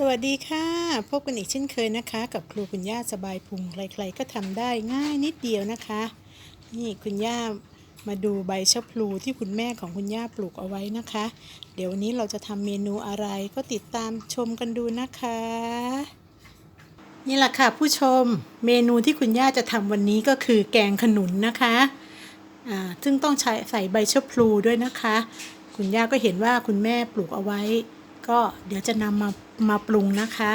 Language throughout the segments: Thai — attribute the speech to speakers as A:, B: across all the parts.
A: สวัสดีค่ะ พบกันอีกเช่นเคยนะคะ กับครูคุณย่าสบายพุงใครๆก็ทำได้ง่ายนิดเดียวนะคะ นี่คุณย่ามาดูใบชะพลูที่คุณแม่ของคุณย่าปลูกเอาไว้นะคะ เดี๋ยววันนี้เราจะทำเมนูอะไรก็ติดตามชมกันดูนะคะ นี่แหละค่ะผู้ชมเมนูที่คุณย่าจะทำวันนี้ก็คือแกงขนุนนะคะอ่าซึ่งต้องใช้ใส่ใบชะพลูด้วยนะคะ คุณย่าก็เห็นว่าคุณแม่ปลูกเอาไว้ ก็เดี๋ยวจะนำมา มาปรุงนะคะ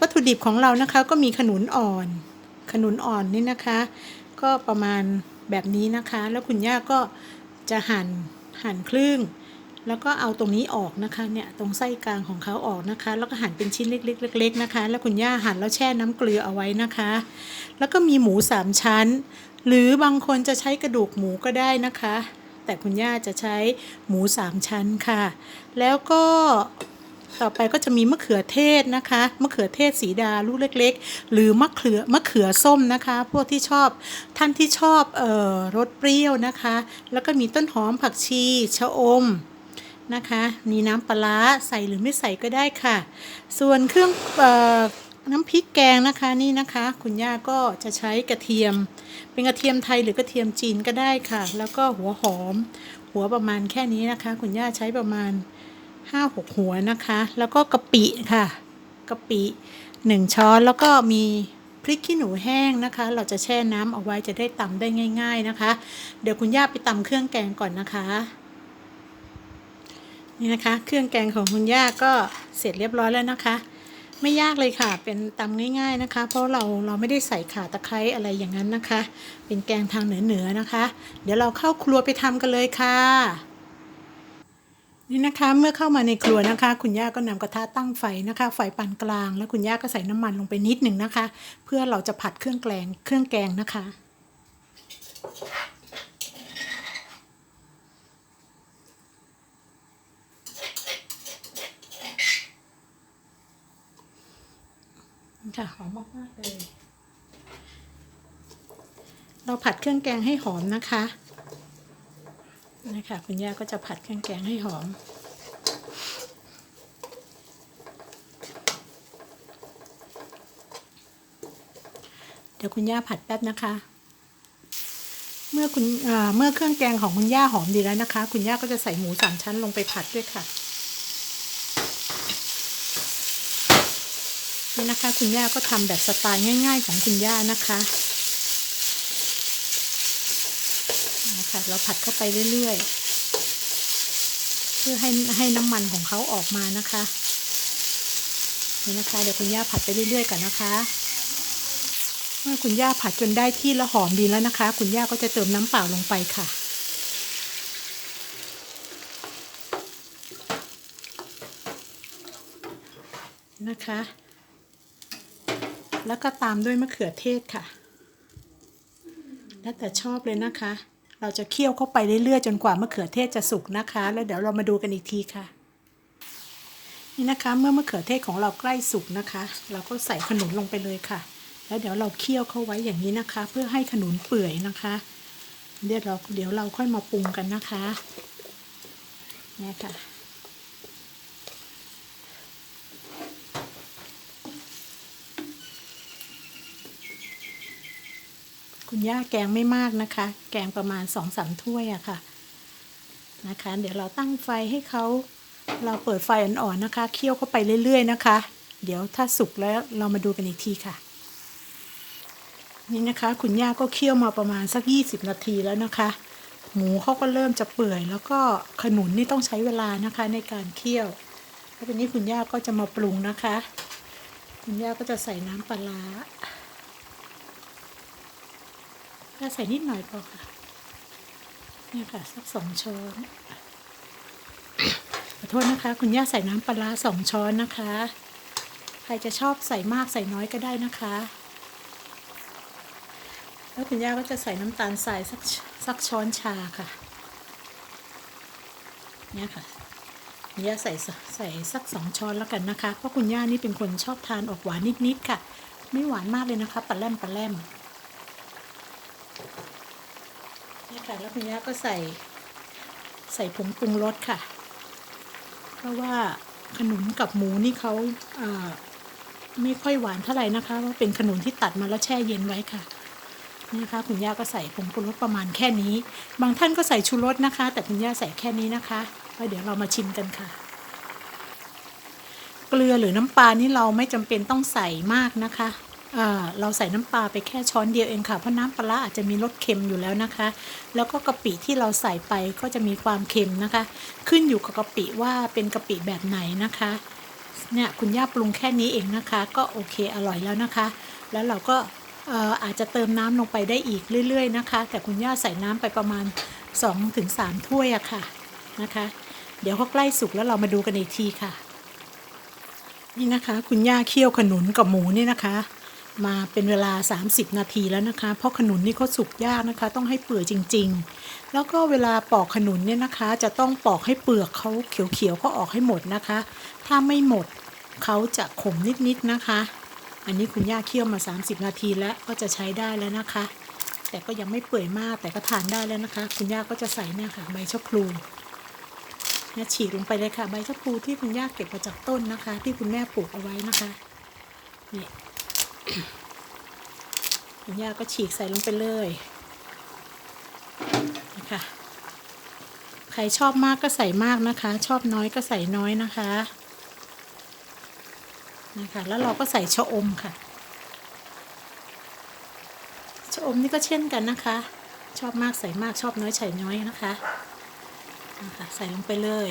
A: วัตถุดิบของเรานะคะก็มีขนุนอ่อน ขนุนอ่อนนี่นะคะ ก็ประมาณแบบนี้นะคะ แล้วคุณย่าก็จะหั่นหั่นครึ่งแล้วก็เอาตรงนี้ออกนะคะเนี่ยตรงไส้กลางของเขาออกนะคะ แล้วก็หั่นเป็นชิ้นเล็กๆเล็กๆนะคะ แล้วคุณย่าหั่นแล้วแช่น้ำเกลือเอาไว้นะคะ แล้วก็มีหมูสามชั้น หรือบางคนจะใช้กระดูกหมูก็ได้นะคะ แต่คุณย่าจะใช้หมูสามชั้นค่ะ แล้วก็ ต่อไปก็จะมีมะเขือเทศนะคะมะเขือเทศสีดาลูกเล็ก ๆ หรือมะเขือมะเขือส้มนะคะ พวกที่ชอบท่านที่ชอบเอ่อรสเปรี้ยวนะคะ แล้วก็มีต้นหอมผักชีชะอมนะคะมีน้ำปลาร้าใส่หรือไม่ใส่ก็ได้ค่ะ ส่วนเครื่องเออน้ำพริกแกงนะคะนี่นะคะ คุณย่าก็จะใช้กระเทียม เป็นกระเทียมไทยหรือกระเทียมจีนก็ได้ค่ะ แล้วก็หัวหอม หัวประมาณแค่นี้นะคะ คุณย่าใช้ประมาณ ห้าหกหัวนะคะ แล้วก็กะปิค่ะกะปิหนึ่งช้อนแล้วก็มีพริกขี้หนูแห้งนะคะ เราจะแช่น้ำเอาไว้จะได้ตำได้ง่าย ๆนะคะ เดี๋ยวคุณย่าไปตำเครื่องแกงก่อนนะคะ นี่นะคะ เครื่องแกงของคุณย่าก็เสร็จเรียบร้อยแล้วนะคะ ไม่ยากเลยค่ะ เป็นตำง่าย ๆนะคะ เพราะเราเราไม่ได้ใส่ข่าตะไคร้อะไรอย่างนั้นนะคะ เป็นแกงทางเหนือๆนะคะ เดี๋ยวเราเข้าครัวไปทำกันเลยค่ะ นี่นะคะเมื่อเข้ามาในครัวนะคะ คุณย่าก็นำกระทะตั้งไฟนะคะ ไฟปานกลาง แล้วคุณย่าก็ใส่น้ำมันลงไปนิดหนึ่งนะคะ เพื่อเราจะผัดเครื่องแกงเครื่องแกงนะคะ ค่ะหอมมากๆเลย เราผัดเครื่องแกงให้หอมนะคะ นะคะคุณย่าก็จะผัดเครื่องแกงให้หอม เดี๋ยวคุณย่าผัดแป๊บนะคะ เมื่อคุณเมื่อเครื่องแกงของคุณย่าหอมดีแล้วนะคะ คุณย่าก็จะใส่หมูสามชั้นลงไปผัดด้วยค่ะนี่นะคะ คุณย่าก็ทำแบบสไตล์ง่าย ๆ ของคุณย่านะคะนะคะ เราผัดเข้าไปเรื่อยๆ เพื่อให้ให้น้ำมันของเขาออกมานะคะนี่นะคะเดี๋ยวคุณย่าผัดไปเรื่อยๆก่อนนะคะ เมื่อคุณย่าผัดจนได้ที่และหอมดีแล้วนะคะ คุณย่าก็จะเติมน้ำเปล่าลงไปค่ะนะคะ แล้วก็ตามด้วยมะเขือเทศค่ะ แล้วแต่ชอบเลยนะคะ เราจะเคี่ยวเข้าไปเรื่อยๆ จนกว่ามะเขือเทศจะสุกนะคะ แล้วเดี๋ยวเรามาดูกันอีกทีค่ะ นี่นะคะเมื่อมะเขือเทศของเราใกล้สุกนะคะ เราก็ใส่ขนุนลงไปเลยค่ะ แล้วเดี๋ยวเราเคี่ยวเข้าไว้อย่างนี้นะคะ เพื่อให้ขนุนเปื่อยนะคะ เดี๋ยวเราเดี๋ยวเราค่อยมาปรุงกันนะคะนี่ค่ะ คุณย่าแกงไม่มากนะคะ แกงประมาณสองสามถ้วยอะค่ะนะคะ เดี๋ยวเราตั้งไฟให้เขาเราเปิดไฟอ่อนๆนะคะ เคี่ยวเข้าไปเรื่อยๆนะคะ เดี๋ยวถ้าสุกแล้วเรามาดูกันอีกทีค่ะ นี่นะคะ คุณย่าก็เคี่ยวมาประมาณสัก 20 นาทีแล้วนะคะ หมูเขาก็เริ่มจะเปื่อยแล้วก็ขนุนนี่ต้องใช้เวลานะคะในการเคี่ยวแล้วทีนี้คุณย่าก็จะมาปรุงนะคะ คุณย่าก็จะใส่น้ำปลาร้า ถ้าใส่นิดหน่อยพอค่ะเนี่ยค่ะสักสองช้อนขอโทษนะคะ คุณย่าใส่น้ำปลาร้าสองช้อนนะคะ ใครจะชอบใส่มากใส่น้อยก็ได้นะคะ แล้วคุณย่าก็จะใส่น้ำตาลทรายสักสักช้อนชาค่ะเนี่ยค่ะคุณย่าใส่ใส่สักสองช้อนแล้วกันนะคะ เพราะคุณย่านี่เป็นคนชอบทานออกหวานนิดๆค่ะ ไม่หวานมากเลยนะคะปลาแรมปลาแรม นี่ค่ะแล้วคุณย่าก็ใส่ใส่ผงปรุงรสค่ะ เพราะว่าขนุนกับหมูนี่เขาไม่ค่อยหวานเท่าไหร่นะคะเพราะเป็นขนุนที่ตัดมาแล้วแช่เย็นไว้ค่ะนี่นะคะคุณย่าก็ใส่ผงปรุงรสประมาณแค่นี้ บางท่านก็ใส่ชูรสนะคะ แต่คุณย่าใส่แค่นี้นะคะแล้วเดี๋ยวเรามาชิมกันค่ะ เกลือหรือน้ำปลานี่เราไม่จำเป็นต้องใส่มากนะคะ เราใส่น้ำปลาไปแค่ช้อนเดียวเองค่ะ เพราะน้ำปลาร้าอาจจะมีรสเค็มอยู่แล้วนะคะ แล้วก็กะปิที่เราใส่ไปก็จะมีความเค็มนะคะ ขึ้นอยู่กับกะปิว่าเป็นกะปิแบบไหนนะคะ เนี่ยคุณย่าปรุงแค่นี้เองนะคะ ก็โอเคอร่อยแล้วนะคะ แล้วเราก็เอ่ออาจจะเติมน้ำลงไปได้อีกเรื่อย ๆ นะคะ แต่คุณย่าใส่น้ำไปประมาณ 2-3 ถ้วยอะค่ะนะคะ เดี๋ยวเขาใกล้สุกแล้วเรามาดูกันอีกทีค่ะ นี่นะคะ คุณย่าเคี่ยวขนุนกับหมูนี่นะคะ มาเป็นเวลา 30 นาทีแล้วนะคะ เพราะขนุนนี่เขาสุกยากนะคะ ต้องให้เปื่อยจริง ๆ แล้วก็เวลาปอกขนุนเนี่ยนะคะ จะต้องปอกให้เปลือกเขาเขียวๆเขาออกให้หมดนะคะ ถ้าไม่หมดเขาจะขมนิดๆนะคะ อันนี้คุณย่าเคี่ยวมา 30 นาทีแล้วก็จะใช้ได้แล้วนะคะ แต่ก็ยังไม่เปื่อยมากแต่ก็ทานได้แล้วนะคะ คุณย่าก็จะใส่เนี่ยค่ะใบชะพลูเนี่ยฉีกลงไปเลยค่ะ ใบชะพลูที่คุณย่าเก็บมาจากต้นนะคะ ที่คุณแม่ปลูกเอาไว้นะคะนี่ คุณย่าก็ฉีกใส่ลงไปเลยนะคะใครชอบมากก็ใส่มากนะคะ ชอบน้อยก็ใส่น้อยนะคะนะคะแล้วเราก็ใส่ชะอมค่ะชะอมนี่ก็เช่นกันนะคะ ชอบมากใส่มากชอบน้อยใส่น้อยนะคะนะคะ ใส่ลงไปเลย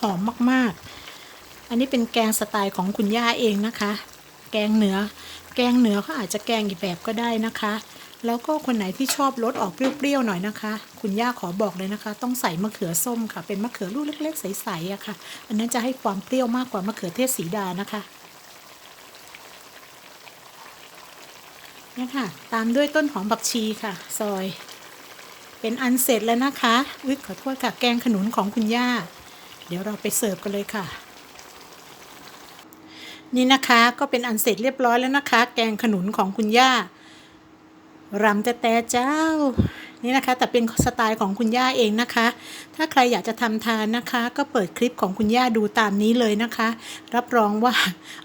A: หอมมากๆ อันนี้เป็นแกงสไตล์ของคุณย่าเองนะคะ แกงเหนือ แกงเหนือเขาอาจจะแกงอีกแบบก็ได้นะคะ แล้วก็คนไหนที่ชอบรสออกเปรี้ยวๆหน่อยนะคะ คุณย่าขอบอกเลยนะคะ ต้องใส่มะเขือส้มค่ะ เป็นมะเขือลูกเล็ก ๆ ใสๆอะค่ะ อันนั้นจะให้ความเปรี้ยวมากกว่ามะเขือเทศสีดานะคะนี่ค่ะ ตามด้วยต้นหอมบักชีค่ะ ซอย เป็นอันเสร็จแล้วนะคะ อุ๊ยขอโทษค่ะ แกงขนุนของคุณย่า เดี๋ยวเราไปเสิร์ฟกันเลยค่ะ นี่นะคะก็เป็นอันเสร็จเรียบร้อยแล้วนะคะ แกงขนุนของคุณย่ารำแต่แต่เจ้า นี่นะคะ แต่เป็นสไตล์ของคุณย่าเองนะคะ ถ้าใครอยากจะทำทานนะคะ ก็เปิดคลิปของคุณย่าดูตามนี้เลยนะคะ รับรองว่า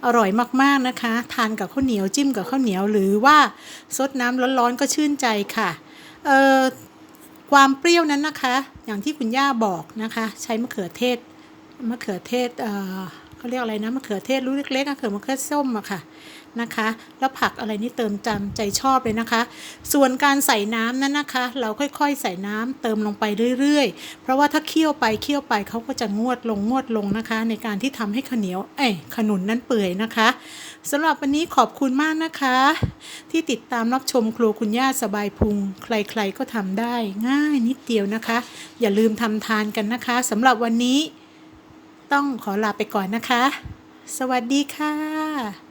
A: อร่อยมากๆนะคะ ทานกับข้าวเหนียวจิ้มกับข้าวเหนียวหรือว่าซดน้ำร้อนๆก็ชื่นใจค่ะ เอ่อความเปรี้ยวนั้นนะคะ อย่างที่คุณย่าบอกนะคะ ใช้มะเขือเทศ มะเขือเทศเออเขาเรียกอะไรนะมะเขือเทศลูกเล็กๆอะคือมะเขือส้มอะค่ะนะคะ แล้วผักอะไรนี่เติมจำใจชอบเลยนะคะ ส่วนการใส่น้ำนั้นนะคะ เราค่อยๆใส่น้ำเติมลงไปเรื่อยๆ เพราะว่าถ้าเคี่ยวไปเคี่ยวไปเขาก็จะงวดลงงวดลงนะคะ ในการที่ทำให้ข้าวเหนียวเอ้ขนุนนั้นเปื่อยนะคะสำหรับวันนี้ขอบคุณมากนะคะ ที่ติดตามรับชมครัวคุณย่าสบายพุง ใครๆก็ทำได้ง่ายนิดเดียวนะคะ อย่าลืมทำทานกันนะคะสำหรับวันนี้ ต้องขอลาไปก่อนนะคะ สวัสดีค่ะ